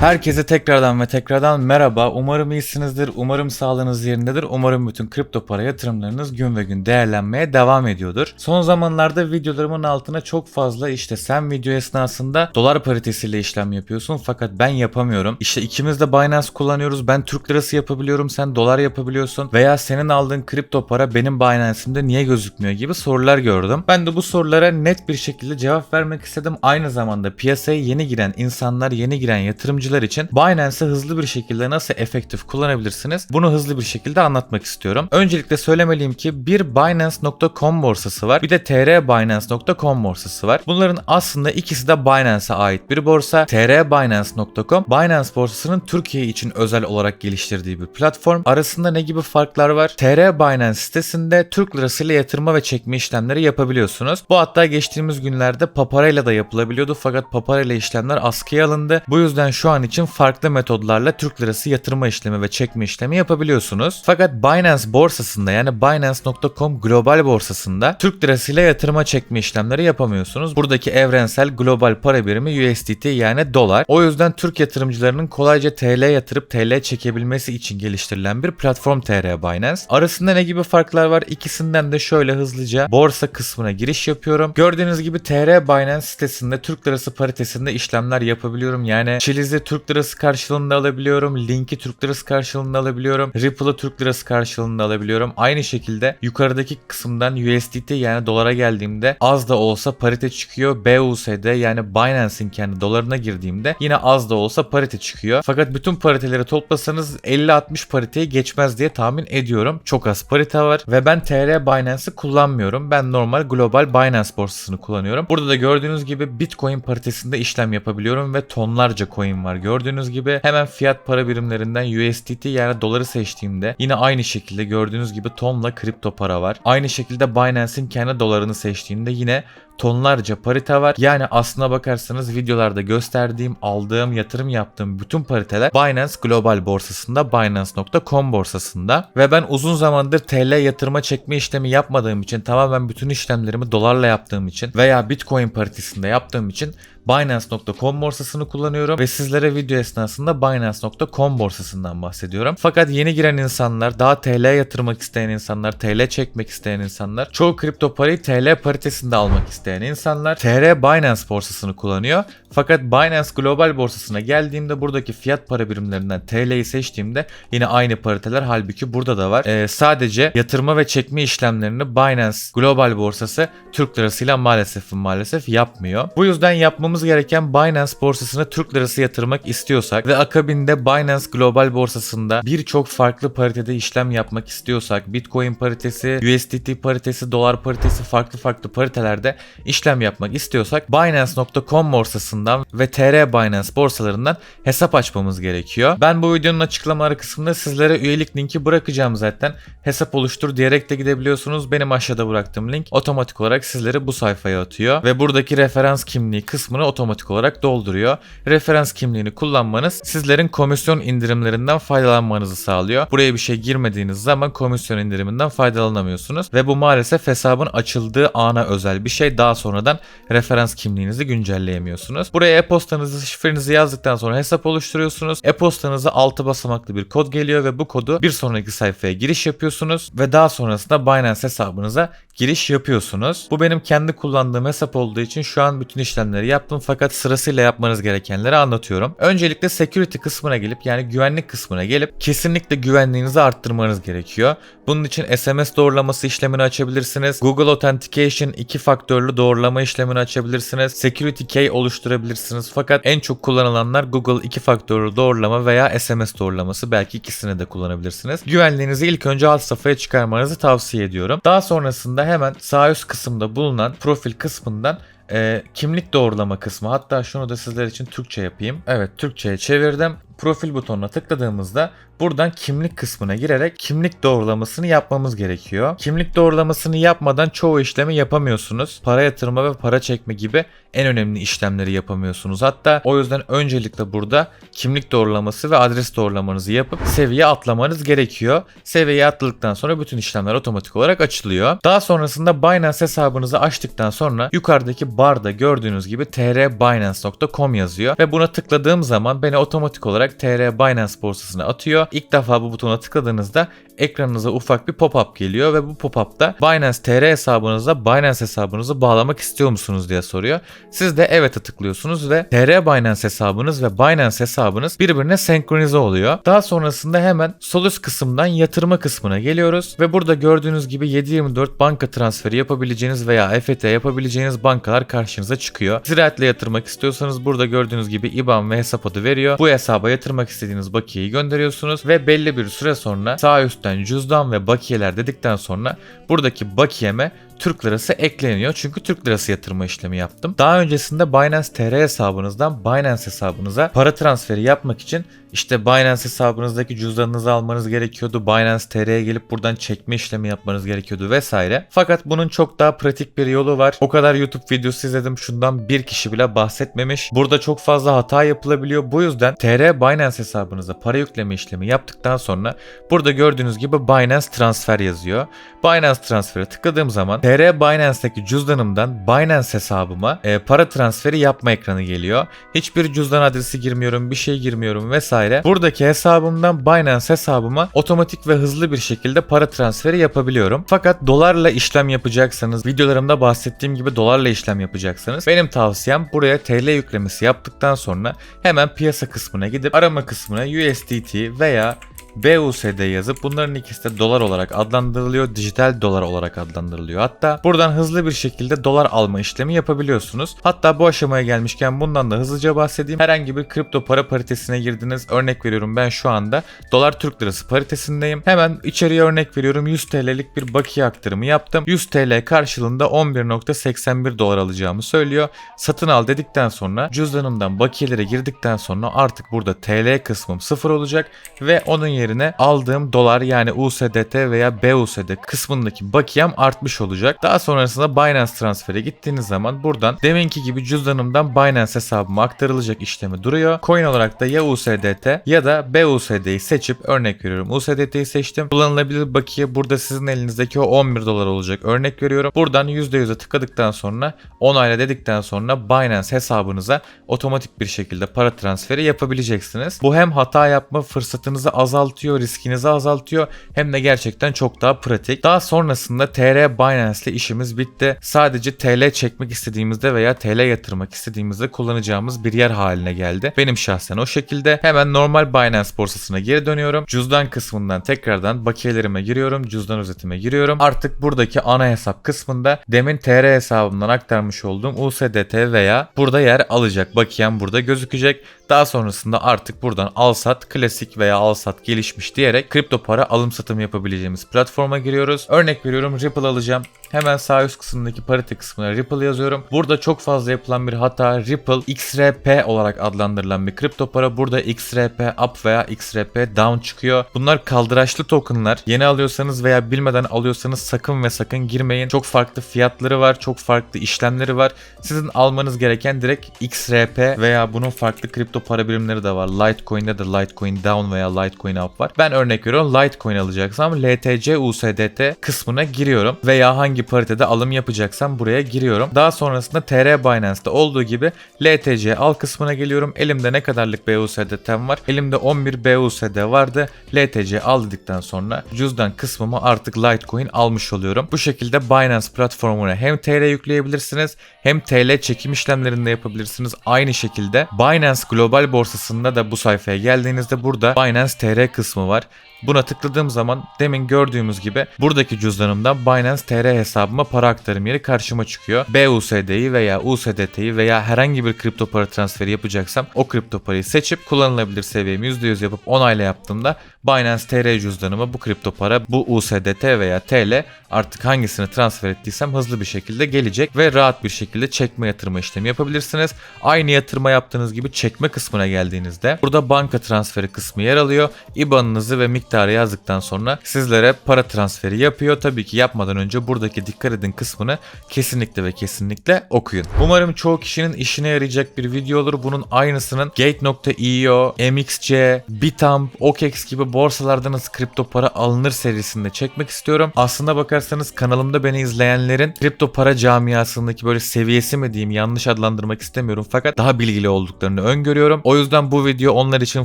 Herkese tekrardan ve tekrardan merhaba. Umarım iyisinizdir. Umarım sağlığınız yerindedir. Umarım bütün kripto para yatırımlarınız gün ve gün değerlenmeye devam ediyordur. Son zamanlarda videolarımın altına çok fazla işte sen video esnasında dolar paritesiyle işlem yapıyorsun fakat ben yapamıyorum. İşte ikimiz de Binance kullanıyoruz. Ben Türk lirası yapabiliyorum. Sen dolar yapabiliyorsun. Veya senin aldığın kripto para benim Binance'imde niye gözükmüyor gibi sorular gördüm. Ben de bu sorulara net bir şekilde cevap vermek istedim. Aynı zamanda piyasaya yeni giren insanlar, yeni giren yatırımcılar için Binance'ı hızlı bir şekilde nasıl efektif kullanabilirsiniz? Bunu hızlı bir şekilde anlatmak istiyorum. Öncelikle söylemeliyim ki bir Binance.com borsası var. Bir de trbinance.com borsası var. Bunların aslında ikisi de Binance'a ait bir borsa. trbinance.com Binance borsasının Türkiye için özel olarak geliştirdiği bir platform. Arasında ne gibi farklar var? TR Binance sitesinde Türk lirasıyla yatırma ve çekme işlemleri yapabiliyorsunuz. Bu hatta geçtiğimiz günlerde Paparayla da yapılabiliyordu fakat Paparayla işlemler askıya alındı. Bu yüzden şu an için farklı metodlarla Türk lirası yatırma işlemi ve çekme işlemi yapabiliyorsunuz. Fakat Binance borsasında yani Binance.com global borsasında Türk lirasıyla yatırma çekme işlemleri yapamıyorsunuz. Buradaki evrensel global para birimi USDT yani dolar. O yüzden Türk yatırımcılarının kolayca TL yatırıp TL çekebilmesi için geliştirilen bir platform TR Binance. Arasında ne gibi farklar var? İkisinden de şöyle hızlıca borsa kısmına giriş yapıyorum. Gördüğünüz gibi TR Binance sitesinde Türk lirası paritesinde işlemler yapabiliyorum. Yani Chili'zi Türk lirası karşılığında alabiliyorum. Link'i Türk lirası karşılığında alabiliyorum. Ripple'ı Türk lirası karşılığında alabiliyorum. Aynı şekilde yukarıdaki kısımdan USDT yani dolara geldiğimde az da olsa parite çıkıyor. BUSD yani Binance'in kendi dolarına girdiğimde yine az da olsa parite çıkıyor. Fakat bütün pariteleri toplasanız 50-60 pariteyi geçmez diye tahmin ediyorum. Çok az parite var ve ben TR Binance'ı kullanmıyorum. Ben normal global Binance borsasını kullanıyorum. Burada da gördüğünüz gibi Bitcoin paritesinde işlem yapabiliyorum ve tonlarca coin var. Gördüğünüz gibi hemen fiyat para birimlerinden USDT yani doları seçtiğimde yine aynı şekilde gördüğünüz gibi tonla kripto para var. Aynı şekilde Binance'in kendi dolarını seçtiğinde yine tonlarca parite var. Yani aslına bakarsanız videolarda gösterdiğim, aldığım, yatırım yaptığım bütün pariteler Binance Global borsasında, Binance.com borsasında ve ben uzun zamandır TL yatırma çekme işlemi yapmadığım için tamamen bütün işlemlerimi dolarla yaptığım için veya Bitcoin paritesinde yaptığım için Binance.com borsasını kullanıyorum ve sizlere video esnasında Binance.com borsasından bahsediyorum. Fakat yeni giren insanlar, daha TL yatırmak isteyen insanlar, TL çekmek isteyen insanlar, çoğu kripto parayı TL paritesinde almak isteyen insanlar TR Binance borsasını kullanıyor. Fakat Binance Global borsasına geldiğimde buradaki fiyat para birimlerinden TL'yi seçtiğimde yine aynı pariteler halbuki burada da var. Ee, sadece yatırma ve çekme işlemlerini Binance Global borsası Türk lirasıyla maalesef maalesef yapmıyor. Bu yüzden yapmamız gereken Binance borsasına Türk lirası yatırmak istiyorsak ve akabinde Binance Global borsasında birçok farklı paritede işlem yapmak istiyorsak Bitcoin paritesi, USDT paritesi, dolar paritesi farklı farklı paritelerde işlem yapmak istiyorsak Binance.com borsasından ve TR Binance borsalarından hesap açmamız gerekiyor. Ben bu videonun açıklamaları kısmında sizlere üyelik linki bırakacağım zaten. Hesap oluştur diyerek de gidebiliyorsunuz. Benim aşağıda bıraktığım link otomatik olarak sizleri bu sayfaya atıyor ve buradaki referans kimliği kısmını otomatik olarak dolduruyor. Referans kimliğini kullanmanız sizlerin komisyon indirimlerinden faydalanmanızı sağlıyor. Buraya bir şey girmediğiniz zaman komisyon indiriminden faydalanamıyorsunuz ve bu maalesef hesabın açıldığı ana özel bir şey. Daha sonradan referans kimliğinizi güncelleyemiyorsunuz. Buraya e-postanızı, şifrenizi yazdıktan sonra hesap oluşturuyorsunuz. E-postanıza 6 basamaklı bir kod geliyor ve bu kodu bir sonraki sayfaya giriş yapıyorsunuz ve daha sonrasında Binance hesabınıza giriş yapıyorsunuz. Bu benim kendi kullandığım hesap olduğu için şu an bütün işlemleri yaptım fakat sırasıyla yapmanız gerekenleri anlatıyorum. Öncelikle security kısmına gelip yani güvenlik kısmına gelip kesinlikle güvenliğinizi arttırmanız gerekiyor. Bunun için SMS doğrulaması işlemini açabilirsiniz. Google Authentication iki faktörlü doğrulama işlemini açabilirsiniz. Security key oluşturabilirsiniz. Fakat en çok kullanılanlar Google iki faktörlü doğrulama veya SMS doğrulaması. Belki ikisini de kullanabilirsiniz. Güvenliğinizi ilk önce alt safhaya çıkarmanızı tavsiye ediyorum. Daha sonrasında hemen sağ üst kısımda bulunan profil kısmından e, kimlik doğrulama kısmı. Hatta şunu da sizler için Türkçe yapayım. Evet Türkçe'ye çevirdim. Profil butonuna tıkladığımızda buradan kimlik kısmına girerek kimlik doğrulamasını yapmamız gerekiyor. Kimlik doğrulamasını yapmadan çoğu işlemi yapamıyorsunuz. Para yatırma ve para çekme gibi en önemli işlemleri yapamıyorsunuz. Hatta o yüzden öncelikle burada kimlik doğrulaması ve adres doğrulamanızı yapıp seviye atlamanız gerekiyor. Seviye atladıktan sonra bütün işlemler otomatik olarak açılıyor. Daha sonrasında Binance hesabınızı açtıktan sonra yukarıdaki barda gördüğünüz gibi trbinance.com yazıyor ve buna tıkladığım zaman beni otomatik olarak TR Binance borsasına atıyor. İlk defa bu butona tıkladığınızda ekranınıza ufak bir pop-up geliyor ve bu pop-up'ta Binance TR hesabınıza Binance hesabınızı bağlamak istiyor musunuz diye soruyor. Siz de evet'e tıklıyorsunuz ve TR Binance hesabınız ve Binance hesabınız birbirine senkronize oluyor. Daha sonrasında hemen sol üst kısımdan yatırma kısmına geliyoruz ve burada gördüğünüz gibi 7/24 banka transferi yapabileceğiniz veya EFT yapabileceğiniz bankalar karşınıza çıkıyor. Ziraatle yatırmak istiyorsanız burada gördüğünüz gibi IBAN ve hesap adı veriyor. Bu hesaba yatırmak istediğiniz bakiyeyi gönderiyorsunuz ve belli bir süre sonra sağ üstten cüzdan ve bakiyeler dedikten sonra buradaki bakiyeme Türk lirası ekleniyor. Çünkü Türk lirası yatırma işlemi yaptım. Daha öncesinde Binance TR hesabınızdan Binance hesabınıza para transferi yapmak için işte Binance hesabınızdaki cüzdanınızı almanız gerekiyordu. Binance TR'ye gelip buradan çekme işlemi yapmanız gerekiyordu vesaire. Fakat bunun çok daha pratik bir yolu var. O kadar YouTube videosu izledim. Şundan bir kişi bile bahsetmemiş. Burada çok fazla hata yapılabiliyor. Bu yüzden TR Binance hesabınıza para yükleme işlemi yaptıktan sonra burada gördüğünüz gibi Binance transfer yazıyor. Binance transferi tıkladığım zaman TR Binance'daki cüzdanımdan Binance hesabıma e, para transferi yapma ekranı geliyor. Hiçbir cüzdan adresi girmiyorum, bir şey girmiyorum vesaire. Buradaki hesabımdan Binance hesabıma otomatik ve hızlı bir şekilde para transferi yapabiliyorum. Fakat dolarla işlem yapacaksanız, videolarımda bahsettiğim gibi dolarla işlem yapacaksanız benim tavsiyem buraya TL yüklemesi yaptıktan sonra hemen piyasa kısmına gidip arama kısmına USDT veya BUSD yazıp bunların ikisi de dolar olarak adlandırılıyor. Dijital dolar olarak adlandırılıyor. Hatta buradan hızlı bir şekilde dolar alma işlemi yapabiliyorsunuz. Hatta bu aşamaya gelmişken bundan da hızlıca bahsedeyim. Herhangi bir kripto para paritesine girdiniz. Örnek veriyorum ben şu anda dolar Türk lirası paritesindeyim. Hemen içeriye örnek veriyorum 100 TL'lik bir bakiye aktarımı yaptım. 100 TL karşılığında 11.81 dolar alacağımı söylüyor. Satın al dedikten sonra cüzdanımdan bakiyelere girdikten sonra artık burada TL kısmım sıfır olacak ve onun yerine yerine aldığım dolar yani USDT veya BUSD kısmındaki bakiyem artmış olacak. Daha sonrasında Binance transfere gittiğiniz zaman buradan deminki gibi cüzdanımdan Binance hesabıma aktarılacak işlemi duruyor. Coin olarak da ya USDT ya da BUSD'yi seçip örnek veriyorum USDT'yi seçtim. Kullanılabilir bakiye burada sizin elinizdeki o 11 dolar olacak. Örnek veriyorum. Buradan %100'e tıkladıktan sonra onayla dedikten sonra Binance hesabınıza otomatik bir şekilde para transferi yapabileceksiniz. Bu hem hata yapma fırsatınızı azaltıyor azaltıyor, riskinizi azaltıyor hem de gerçekten çok daha pratik. Daha sonrasında TR Binance ile işimiz bitti. Sadece TL çekmek istediğimizde veya TL yatırmak istediğimizde kullanacağımız bir yer haline geldi. Benim şahsen o şekilde. Hemen normal Binance borsasına geri dönüyorum. Cüzdan kısmından tekrardan bakiyelerime giriyorum. Cüzdan özetime giriyorum. Artık buradaki ana hesap kısmında demin TR hesabımdan aktarmış olduğum USDT veya burada yer alacak. Bakiyem burada gözükecek. Daha sonrasında artık buradan al sat klasik veya al sat gelişmiş diyerek kripto para alım satım yapabileceğimiz platforma giriyoruz. Örnek veriyorum Ripple alacağım. Hemen sağ üst kısmındaki parite kısmına Ripple yazıyorum. Burada çok fazla yapılan bir hata Ripple XRP olarak adlandırılan bir kripto para. Burada XRP up veya XRP down çıkıyor. Bunlar kaldıraçlı tokenlar. Yeni alıyorsanız veya bilmeden alıyorsanız sakın ve sakın girmeyin. Çok farklı fiyatları var. Çok farklı işlemleri var. Sizin almanız gereken direkt XRP veya bunun farklı kripto para birimleri de var. Litecoin'de de Litecoin down veya Litecoin up var. Ben örnek veriyorum Litecoin alacaksam LTC USDT kısmına giriyorum veya hangi paritede alım yapacaksam buraya giriyorum. Daha sonrasında TR Binance'da olduğu gibi LTC al kısmına geliyorum. Elimde ne kadarlık BUSD'm var? Elimde 11 BUSD vardı. LTC al dedikten sonra cüzdan kısmımı artık Litecoin almış oluyorum. Bu şekilde Binance platformuna hem TL yükleyebilirsiniz hem TL çekim işlemlerinde yapabilirsiniz. Aynı şekilde Binance Global borsasında da bu sayfaya geldiğinizde burada Binance TR kısmı var. Buna tıkladığım zaman demin gördüğümüz gibi buradaki cüzdanımdan Binance TR hesabıma para aktarım yeri karşıma çıkıyor. BUSD'yi veya USDT'yi veya herhangi bir kripto para transferi yapacaksam o kripto parayı seçip kullanılabilir seviyemi %100 yapıp onayla yaptığımda Binance TR cüzdanıma bu kripto para bu USDT veya TL artık hangisini transfer ettiysem hızlı bir şekilde gelecek ve rahat bir şekilde çekme yatırma işlemi yapabilirsiniz. Aynı yatırma yaptığınız gibi çekme kısmına geldiğinizde burada banka transferi kısmı yer alıyor. IBAN'ınızı ve miktarı yazdıktan sonra sizlere para transferi yapıyor. Tabii ki yapmadan önce buradaki dikkat edin kısmını kesinlikle ve kesinlikle okuyun. Umarım çoğu kişinin işine yarayacak bir video olur. Bunun aynısının Gate.io, MXC, Bitamp, OKEX gibi borsalardan nasıl kripto para alınır serisinde çekmek istiyorum. Aslında bakarsanız kanalımda beni izleyenlerin kripto para camiasındaki böyle seviyesi mi diyeyim yanlış adlandırmak istemiyorum fakat daha bilgili olduklarını öngörüyorum. O yüzden bu video onlar için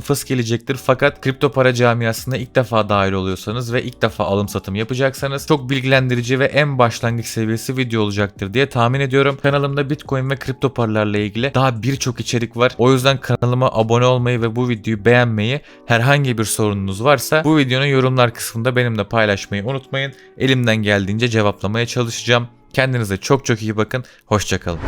fıs gelecektir fakat kripto para camiasına ilk defa dahil oluyorsanız ve ilk defa alım satım yapacaksanız çok bilgilendirici ve en başlangıç seviyesi video olacaktır diye tahmin ediyorum. Kanalımda Bitcoin ve kripto paralarla ilgili daha birçok içerik var. O yüzden kanalıma abone olmayı ve bu videoyu beğenmeyi herhangi bir sorununuz varsa bu videonun yorumlar kısmında benimle paylaşmayı unutmayın. Elimden geldiğince cevaplamaya çalışacağım. Kendinize çok çok iyi bakın. Hoşçakalın.